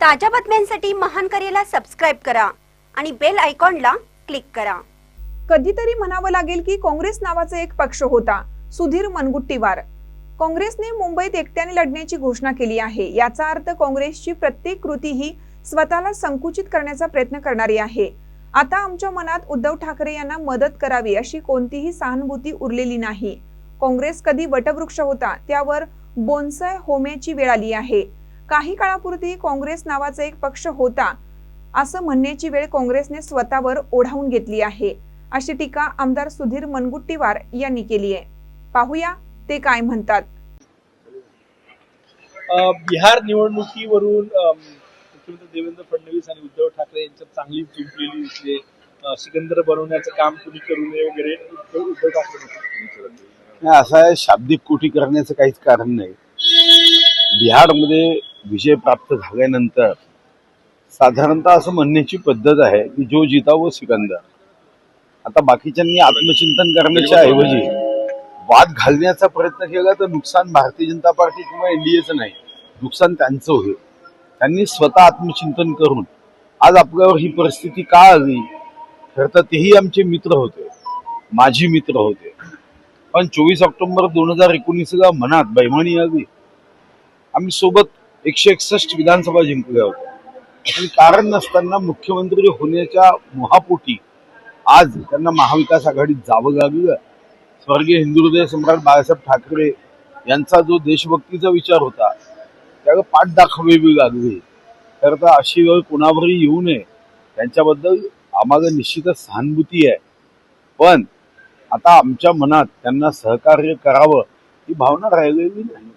ताज्या बातम्यांसाठी महान करेला सबस्क्राईब करा आणि बेल आयकॉनला क्लिक करा. कधीतरी म्हणावं लागेल की काँग्रेस नावाचा एक पक्ष होता सुधीर मनगुट्टीवार. काँग्रेसने मुंबईत एकट्याने लढण्याची घोषणा केली आहे. याचा अर्थ काँग्रेसची प्रत्येक कृती ही स्वतःला संकुचित करण्याचा प्रयत्न करणारी आहे. आता आमच्या मनात उद्धव ठाकरे यांना मदत करावी अशी कोणतीही सहानुभूती उरलेली नाही. काँग्रेस कधी वटवृक्ष होता त्यावर बोनसाय होमेची वेळ आली आहे. काही काळापूर्वी काँग्रेस नावाचा एक पक्ष होता. असं म्हणण्याची वेळ काँग्रेसने स्वतःवर ओढावून घेतली आहे. अशी टीका आमदार सुधीर मनगुट्टीवार यांनी केली आहे. पाहूया ते काय म्हणतात. बिहार निवडणुकीवरून मुख्यमंत्री देवेंद्र फडणवीस आणि उद्धव ठाकरे यांच्यात चांगली जुंपलेली दिसते अ, सिकंदर बनवण्याचं काम कुणी करू नये वगैरे उद्धव उद्धव ठाकरे असं आहे शाब्दिक कोटी करण्याचं काहीच कारण नाही. बिहारमध्ये विजय प्राप्त झाल्यानंतर साधारणतः असं म्हणण्याची पद्धत आहे की जो जिता व सिकंदर. आता बाकीच्यांनी आत्मचिंतन करण्याच्या ऐवजी वाद घालण्याचा प्रयत्न केला तर नुकसान भारतीय जनता पार्टी किंवा एनडीएचं नाही. नुकसान त्यांचं होईल. त्यांनी स्वतः आत्मचिंतन करून आज आपल्यावर ही परिस्थिती का आली? खरं तर तेही आमचे मित्र होते. माझे मित्र होते. पण चोवीस ऑक्टोबर दोन हजार एकोणीसला मनात बैमानी आली. आम्ही सोबत एकशे एकसष्ट विधानसभा जिंकल्या होत्या आणि कारण नसताना मुख्यमंत्री होण्याच्या मोहापोटी आज त्यांना महाविकास आघाडीत जावं लागलं. स्वर्गीय हिंदुहृदय सम्राट बाळासाहेब ठाकरे यांचा जो देशभक्तीचा विचार होता त्याला पाठ दाखवावी लागली. तर आता अशी वेळ कोणावरही येऊ नये. त्यांच्याबद्दल आम्हाला निश्चितच सहानुभूती आहे. पण आता आमच्या मनात त्यांना सहकार्य करावं ही भावना राहिलेली नाही.